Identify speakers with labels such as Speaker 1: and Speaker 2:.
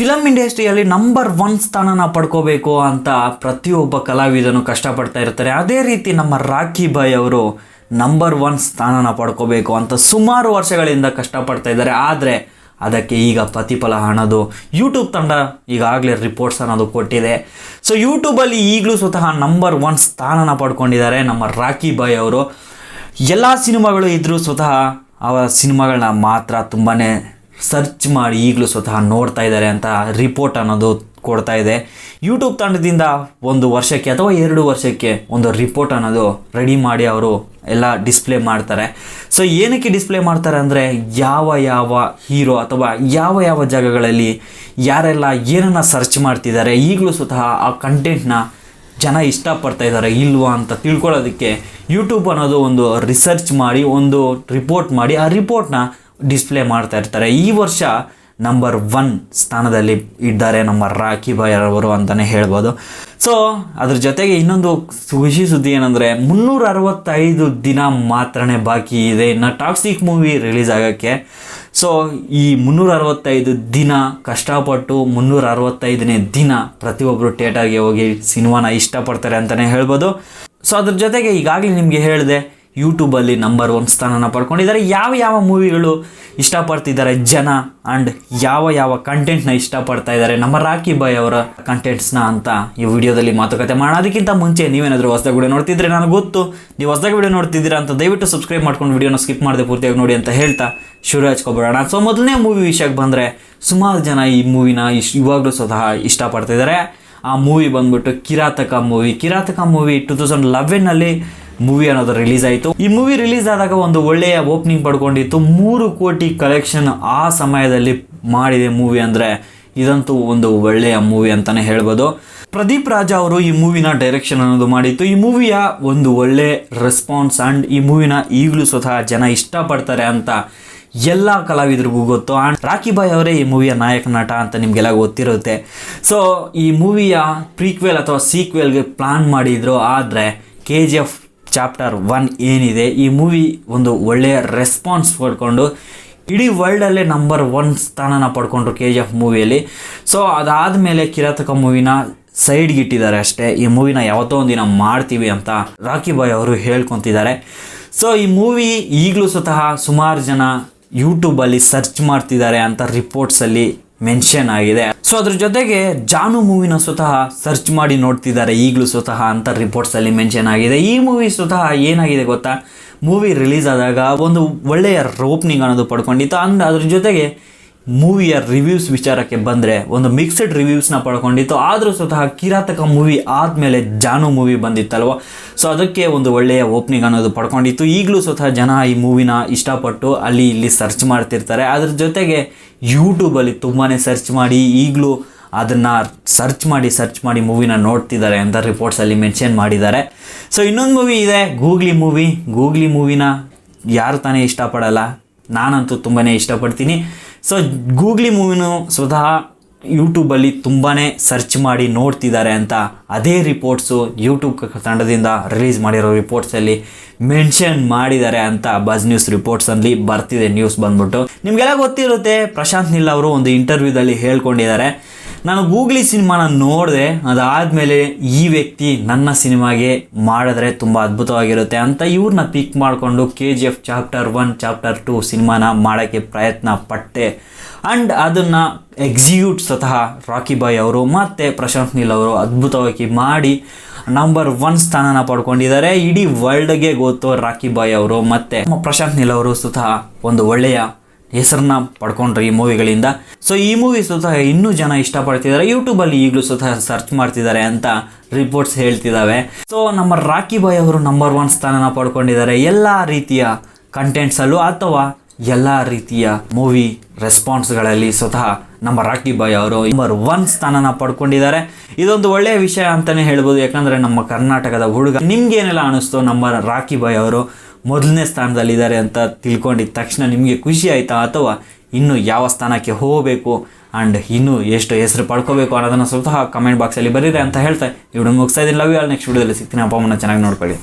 Speaker 1: Film ಇಂಡಸ್ಟ್ರಿಯಲ್ಲಿ number one ಸ್ಥಾನನ ಪಡ್ಕೋಬೇಕು ಅಂತ ಪ್ರತಿಯೊಬ್ಬ ಕಲಾವಿದನು ಕಷ್ಟಪಡ್ತಾ ಇರ್ತಾರೆ. ಅದೇ ರೀತಿ ನಮ್ಮ ರಾಖಿ ಬಾಯ್ ಅವರು ನಂಬರ್ ಒನ್ ಸ್ಥಾನನ ಪಡ್ಕೋಬೇಕು ಅಂತ ಸುಮಾರು ವರ್ಷಗಳಿಂದ ಕಷ್ಟಪಡ್ತಾ ಇದ್ದಾರೆ. ಆದರೆ ಅದಕ್ಕೆ ಈಗ ಪ್ರತಿಫಲ ಹಣದು ಯೂಟ್ಯೂಬ್ ತಂಡ ಈಗಾಗಲೇ ರಿಪೋರ್ಟ್ಸ್ ಅನ್ನೋದು ಕೊಟ್ಟಿದೆ. ಸೊ ಯೂಟ್ಯೂಬಲ್ಲಿ ಈಗಲೂ ಸ್ವತಃ ನಂಬರ್ ಒನ್ ಸ್ಥಾನನ ಪಡ್ಕೊಂಡಿದ್ದಾರೆ ನಮ್ಮ ರಾಖಿ ಬಾಯ್ ಅವರು. ಎಲ್ಲ ಸಿನಿಮಾಗಳು ಇದ್ದರೂ ಸ್ವತಃ ಅವರ ಸಿನಿಮಾಗಳನ್ನ ಮಾತ್ರ ತುಂಬಾ ಸರ್ಚ್ ಮಾಡಿ ಈಗಲೂ ಸ್ವತಃ ನೋಡ್ತಾ ಇದ್ದಾರೆ ಅಂತ ರಿಪೋರ್ಟ್ ಅನ್ನೋದು ಕೊಡ್ತಾ ಇದೆ. ಯೂಟ್ಯೂಬ್ ತಂಡದಿಂದ ಒಂದು ವರ್ಷಕ್ಕೆ ಅಥವಾ ಎರಡು ವರ್ಷಕ್ಕೆ ಒಂದು ರಿಪೋರ್ಟ್ ಅನ್ನೋದು ರೆಡಿ ಮಾಡಿ ಅವರು ಎಲ್ಲ ಡಿಸ್ಪ್ಲೇ ಮಾಡ್ತಾರೆ. ಸೊ ಏನಕ್ಕೆ ಡಿಸ್ಪ್ಲೇ ಮಾಡ್ತಾರೆ ಅಂದರೆ ಯಾವ ಯಾವ ಹೀರೋ ಅಥವಾ ಯಾವ ಯಾವ ಜಾಗಗಳಲ್ಲಿ ಯಾರೆಲ್ಲ ಏನನ್ನು ಸರ್ಚ್ ಮಾಡ್ತಿದ್ದಾರೆ, ಈಗಲೂ ಸ್ವತಃ ಆ ಕಂಟೆಂಟ್ನ ಜನ ಇಷ್ಟಪಡ್ತಾ ಇದ್ದಾರೆ ಇಲ್ವಾ ಅಂತ ತಿಳ್ಕೊಳ್ಳೋದಕ್ಕೆ ಯೂಟ್ಯೂಬ್ ಅನ್ನೋದು ಒಂದು ರಿಸರ್ಚ್ ಮಾಡಿ, ಒಂದು ರಿಪೋರ್ಟ್ ಮಾಡಿ, ಆ ರಿಪೋರ್ಟ್ನ ಡಿಸ್ಪ್ಲೇ ಮಾಡ್ತಾ ಇರ್ತಾರೆ. ಈ ವರ್ಷ ನಂಬರ್ ಒನ್ ಸ್ಥಾನದಲ್ಲಿ ಇದ್ದಾರೆ ನಮ್ಮ ರಾಖಿ ಬಾಯ್ ಅವರು ಅಂತಲೇ ಹೇಳ್ಬೋದು. ಸೊ ಅದ್ರ ಜೊತೆಗೆ ಇನ್ನೊಂದು ಖುಷಿ ಸುದ್ದಿ ಏನಂದರೆ, ಮುನ್ನೂರ ಅರವತ್ತೈದು ದಿನ ಮಾತ್ರನೇ ಬಾಕಿ ಇದೆ. ಇನ್ನು ಟಾಕ್ಸಿಕ್ ಮೂವಿ ರಿಲೀಸ್ ಆಗೋಕ್ಕೆ. ಸೊ ಈ ಮುನ್ನೂರ ಅರವತ್ತೈದು ದಿನ ಕಷ್ಟಪಟ್ಟು ಮುನ್ನೂರ ಅರವತ್ತೈದನೇ ದಿನ ಪ್ರತಿಯೊಬ್ಬರು ಥಿಯೇಟರ್ಗೆ ಹೋಗಿ ಸಿನಿಮಾನ ಇಷ್ಟಪಡ್ತಾರೆ ಅಂತಲೇ ಹೇಳ್ಬೋದು. ಸೊ ಅದ್ರ ಜೊತೆಗೆ ಈಗಾಗಲೇ ನಿಮಗೆ ಹೇಳಿದೆ ಯೂಟ್ಯೂಬಲ್ಲಿ ನಂಬರ್ ಒನ್ ಸ್ಥಾನನ ಪಡ್ಕೊಂಡಿದ್ದಾರೆ. ಯಾವ ಯಾವ ಮೂವಿಗಳು ಇಷ್ಟಪಡ್ತಿದ್ದಾರೆ ಜನ ಆ್ಯಂಡ್ ಯಾವ ಯಾವ ಕಂಟೆಂಟ್ನ ಇಷ್ಟಪಡ್ತಾ ಇದ್ದಾರೆ? ನಮ್ಮ ರಾಕಿ ಬಾಯ್ ಅವರ ಕಂಟೆಂಟ್ಸ್ನ ಅಂತ ಈ ವಿಡಿಯೋದಲ್ಲಿ ಮಾತುಕತೆ ಮಾಡೋಣ. ಅದಕ್ಕಿಂತ ಮುಂಚೆ ನೀವೇನಾದರೂ ಹೊಸದಾಗಿ ವಿಡಿಯೋ ನೋಡ್ತಿದ್ರೆ ನನಗೆ ಗೊತ್ತು. ನೀವು ಹೊಸದಾಗಿ ವಿಡಿಯೋ ನೋಡ್ತಿದ್ದೀರಾ ಅಂತ ದಯವಿಟ್ಟು ಸಬ್ಸ್ಕ್ರೈಬ್ ಮಾಡ್ಕೊಂಡು ವಿಡಿಯೋನ ಸ್ಕಿಪ್ ಮಾಡದೆ ಪೂರ್ತಿಯಾಗಿ ನೋಡಿ ಅಂತ ಹೇಳ್ತಾ ಶುರು ಹಚ್ಕೊಬಿಡೋಣ ಸೊ ಮೊದಲನೇ ಮೂವಿ ವಿಷಯಕ್ಕೆ ಬಂದರೆ ಸುಮಾರು ಜನ ಈ ಮೂವಿನ ಇಶ್ ಇವಾಗಲೂ ಸ್ವತಃ ಇಷ್ಟಪಡ್ತಿದ್ದಾರೆ. ಆ ಮೂವಿ ಬಂದ್ಬಿಟ್ಟು Kirataka movie Kirataka movie two thousand ಲೆವೆನ್ನಲ್ಲಿ movie ಅನ್ನೋದು ರಿಲೀಸ್ ಆಯಿತು. ಈ ಮೂವಿ ರಿಲೀಸ್ ಆದಾಗ ಒಂದು ಒಳ್ಳೆಯ ಓಪನಿಂಗ್ ಪಡ್ಕೊಂಡಿತ್ತು. ಮೂರು ಕೋಟಿ ಕಲೆಕ್ಷನ್ ಆ ಸಮಯದಲ್ಲಿ ಮಾಡಿದೆ ಮೂವಿ ಅಂದರೆ ಇದಂತೂ ಒಂದು ಒಳ್ಳೆಯ ಮೂವಿ ಅಂತಲೇ ಹೇಳ್ಬೋದು. ಪ್ರದೀಪ್ ರಾಜ ಅವರು ಈ ಮೂವಿನ ಡೈರೆಕ್ಷನ್ ಅನ್ನೋದು ಮಾಡಿತ್ತು. ಈ ಮೂವಿಯ ಒಂದು ಒಳ್ಳೆ ರೆಸ್ಪಾನ್ಸ್ ಆ್ಯಂಡ್ ಈ ಮೂವಿನ ಈಗಲೂ ಸ್ವತಃ ಜನ ಇಷ್ಟಪಡ್ತಾರೆ ಅಂತ ಎಲ್ಲ ಕಲಾವಿದರಿಗೂ ಗೊತ್ತು. ಆ್ಯಂಡ್ ರಾಖಿ ಬಾಯ್ ಅವರೇ ಈ ಮೂವಿಯ ನಾಯಕ ನಟ ಅಂತ ನಿಮಗೆಲ್ಲ ಗೊತ್ತಿರುತ್ತೆ. ಸೊ ಈ ಮೂವಿಯ ಪ್ರೀಕ್ವೆಲ್ ಅಥವಾ ಸೀಕ್ವೆಲ್ಗೆ ಪ್ಲಾನ್ ಮಾಡಿದ್ರು. ಆದರೆ K G F chapter one ಏನಿದೆ, ಈ ಮೂವಿ ಒಂದು ಒಳ್ಳೆಯ ರೆಸ್ಪಾನ್ಸ್ ಪಡ್ಕೊಂಡು, ಇಡೀ ವರ್ಲ್ಡಲ್ಲೇ ನಂಬರ್ ಒನ್ ಸ್ಥಾನನ ಪಡ್ಕೊಂಡ್ರು ಕೆ ಜಿ ಎಫ್ ಮೂವಿಯಲ್ಲಿ ಸೊ ಅದಾದಮೇಲೆ ಕಿರಾತಕ ಮೂವಿನ ಸೈಡ್ಗೆ ಇಟ್ಟಿದ್ದಾರೆ ಅಷ್ಟೇ. ಈ ಮೂವಿನ ಯಾವತ್ತೋ ಒಂದಿನ ಮಾಡ್ತೀವಿ ಅಂತ ರಾಕಿ ಬಾಯ್ ಅವರು ಹೇಳ್ಕೊತಿದ್ದಾರೆ. ಸೊ ಈ ಮೂವಿ ಈಗಲೂ ಸ್ವತಃ ಸುಮಾರು ಜನ ಯೂಟ್ಯೂಬಲ್ಲಿ ಸರ್ಚ್ ಮಾಡ್ತಿದ್ದಾರೆ ಅಂತ ರಿಪೋರ್ಟ್ಸಲ್ಲಿ ಮೆನ್ಷನ್ ಆಗಿದೆ. ಸೊ ಅದ್ರ ಜೊತೆಗೆ ಜಾನು ಮೂವಿನ ಸ್ವತಃ ಸರ್ಚ್ ಮಾಡಿ ನೋಡ್ತಿದ್ದಾರೆ, ಈಗಲೂ ಸ್ವತಃ ಅಂತ ರಿಪೋರ್ಟ್ಸಲ್ಲಿ ಮೆನ್ಷನ್ ಆಗಿದೆ. ಈ ಮೂವಿ ಸ್ವತಃ ಏನಾಗಿದೆ ಗೊತ್ತಾ? ಮೂವಿ ರಿಲೀಸ್ ಆದಾಗ ಒಂದು ಒಳ್ಳೆಯ ಓಪನಿಂಗ್ ಅನ್ನೋದು ಪಡ್ಕೊಂಡಿತ್ತು. ಅಂದ್ರೆ ಅದ್ರ ಜೊತೆಗೆ ಮೂವಿಯ ರಿವ್ಯೂಸ್ ವಿಚಾರಕ್ಕೆ ಬಂದರೆ ಒಂದು ಮಿಕ್ಸ್ಡ್ ರಿವ್ಯೂಸ್ನ ಪಡ್ಕೊಂಡಿತ್ತು. ಆದರೂ ಸ್ವತಃ ಕಿರಾತಕ ಮೂವಿ ಆದಮೇಲೆ ಜಾನು ಮೂವಿ ಬಂದಿತ್ತಲ್ವ? ಸೊ ಅದಕ್ಕೆ ಒಂದು ಒಳ್ಳೆಯ ಓಪನಿಂಗ್ ಅನ್ನೋದು ಪಡ್ಕೊಂಡಿತ್ತು. ಈಗಲೂ ಸ್ವತಃ ಜನ ಈ ಮೂವಿನ ಇಷ್ಟಪಟ್ಟು ಅಲ್ಲಿ ಇಲ್ಲಿ ಸರ್ಚ್ ಮಾಡ್ತಿರ್ತಾರೆ. ಅದ್ರ ಜೊತೆಗೆ ಯೂಟ್ಯೂಬಲ್ಲಿ ತುಂಬಾ ಸರ್ಚ್ ಮಾಡಿ, ಈಗಲೂ ಅದನ್ನು ಸರ್ಚ್ ಮಾಡಿ ಸರ್ಚ್ ಮಾಡಿ ಮೂವಿನ ನೋಡ್ತಿದ್ದಾರೆ ಅಂತ ರಿಪೋರ್ಟ್ಸಲ್ಲಿ ಮೆನ್ಷನ್ ಮಾಡಿದ್ದಾರೆ. ಸೊ ಇನ್ನೊಂದು ಮೂವಿ ಇದೆ ಗೂಗ್ಲಿ ಮೂವಿ ಗೂಗ್ಲಿ ಮೂವಿನ ಯಾರು ತಾನೇ ಇಷ್ಟಪಡಲ್ಲ? ನಾನಂತೂ ತುಂಬಾ ಇಷ್ಟಪಡ್ತೀನಿ. ಸೊ ಗೂಗ್ಲಿ ಮೂವಿನೂ ಸ್ವತಃ ಯೂಟ್ಯೂಬಲ್ಲಿ ತುಂಬಾ ಸರ್ಚ್ ಮಾಡಿ ನೋಡ್ತಿದ್ದಾರೆ ಅಂತ ಅದೇ ರಿಪೋರ್ಟ್ಸು ಯೂಟ್ಯೂಬ್ ತಂಡದಿಂದ ರಿಲೀಸ್ ಮಾಡಿರೋ ರಿಪೋರ್ಟ್ಸಲ್ಲಿ ಮೆನ್ಷನ್ ಮಾಡಿದ್ದಾರೆ ಅಂತ ಬಜ್ ನ್ಯೂಸ್ ರಿಪೋರ್ಟ್ಸಲ್ಲಿ ಬರ್ತಿದೆ ನ್ಯೂಸ್ ಬಂದ್ಬಿಟ್ಟು. ನಿಮಗೆಲ್ಲ ಗೊತ್ತಿರುತ್ತೆ, ಪ್ರಶಾಂತ್ ನಿಲ್ ಅವರು ಒಂದು ಇಂಟರ್ವ್ಯೂದಲ್ಲಿ ಹೇಳ್ಕೊಂಡಿದ್ದಾರೆ. ನಾನು ಗೂಗ್ಲಿ ಸಿನಿಮಾನ ನೋಡಿದೆ, ಅದಾದಮೇಲೆ ಈ ವ್ಯಕ್ತಿ ನನ್ನ ಸಿನಿಮಾಗೆ ಮಾಡಿದ್ರೆ ತುಂಬ ಅದ್ಭುತವಾಗಿರುತ್ತೆ ಅಂತ ಇವ್ರನ್ನ ಪಿಕ್ ಮಾಡಿಕೊಂಡು K G F chapter one chapter two ಸಿನಿಮಾನ ಮಾಡೋಕ್ಕೆ ಪ್ರಯತ್ನ ಪಟ್ಟೆ. ಆ್ಯಂಡ್ ಅದನ್ನು ಎಕ್ಸಿಕ್ಯೂಟ್ ಸ್ವತಃ ರಾಕಿ ಬಾಯ್ ಅವರು ಮತ್ತು ಪ್ರಶಾಂತ್ ನೀಲ್ ಅವರು ಅದ್ಭುತವಾಗಿ ಮಾಡಿ ನಂಬರ್ ಒನ್ ಸ್ಥಾನನ ಪಡ್ಕೊಂಡಿದ್ದಾರೆ. ಇಡೀ ವರ್ಲ್ಡ್ಗೆ ಗೊತ್ತು ರಾಕಿ ಬಾಯ್ ಅವರು ಮತ್ತು ಪ್ರಶಾಂತ್ ನೀಲ್ ಅವರು ಸ್ವತಃ ಒಂದು ಒಳ್ಳೆಯ ಹೆಸರನ್ನ ಪಡ್ಕೊಂಡ್ರಿ ಈ ಮೂವಿಗಳಿಂದ. ಸೊ ಈ ಮೂವಿ ಸ್ವತಃ ಇನ್ನೂ ಜನ ಇಷ್ಟಪಡ್ತಿದ್ದಾರೆ. ಯೂಟ್ಯೂಬಲ್ಲಿ ಈಗಲೂ ಸ್ವತಃ ಸರ್ಚ್ ಮಾಡ್ತಿದ್ದಾರೆ ಅಂತ ರಿಪೋರ್ಟ್ಸ್ ಹೇಳ್ತಿದ್ದಾವೆ ಸೊ ನಮ್ಮ ರಾಕಿ ಬಾಯ್ ಅವರು ನಂಬರ್ ಒನ್ ಸ್ಥಾನನ ಪಡ್ಕೊಂಡಿದ್ದಾರೆ. ಎಲ್ಲ ರೀತಿಯ ಕಂಟೆಂಟ್ಸಲ್ಲೂ ಅಥವಾ ಎಲ್ಲ ರೀತಿಯ ಮೂವಿ ರೆಸ್ಪಾನ್ಸ್ಗಳಲ್ಲಿ ಸ್ವತಃ ನಮ್ಮ ರಾಕಿ ಬಾಯ್ ಅವರು ನಂಬರ್ ಒನ್ ಸ್ಥಾನನ ಪಡ್ಕೊಂಡಿದ್ದಾರೆ. ಇದೊಂದು ಒಳ್ಳೆಯ ವಿಷಯ ಅಂತಲೇ ಹೇಳ್ಬೋದು. ಯಾಕಂದರೆ ನಮ್ಮ ಕರ್ನಾಟಕದ ಹುಡುಗ ನಿಮ್ಗೇನೆಲ್ಲ ಅನಿಸ್ತು ನಮ್ಮ ರಾಕಿ ಬಾಯ್ ಅವರು? ಮೊದಲನೇ ಸ್ಥಾನದಲ್ಲಿದ್ದಾರೆ ಅಂತ ತಿಳ್ಕೊಂಡಿದ್ದ ತಕ್ಷಣ ನಿಮಗೆ ಖುಷಿ ಆಯಿತಾ? ಅಥವಾ ಇನ್ನು ಯಾವ ಸ್ಥಾನಕ್ಕೆ ಹೋಗಬೇಕು? ಆ್ಯಂಡ್ ಇನ್ನೂ ಎಷ್ಟು ಹೆಸರು ಪಡ್ಕೋಬೇಕು ಅನ್ನೋದನ್ನು ಸ್ವತಃ ಕಮೆಂಟ್ ಬಾಕ್ಸಲ್ಲಿ ಬರೀರಿ ಅಂತ ಹೇಳ್ತಾ ಈ ವಿಡಿಯೋ ಮುಗಿಸ್ತಾ ಇದ್ದೀನಿ. ಲವ್ ಆಲ್ ನೆಕ್ಸ್ಟ್ ವಿಡಿಯೋದಲ್ಲಿ ಸಿಗ್ತೀನಿ. ಅಪ್ಪ ಅಮ್ಮನ ಚೆನ್ನಾಗಿ ನೋಡ್ಕೊಳ್ಳಿ.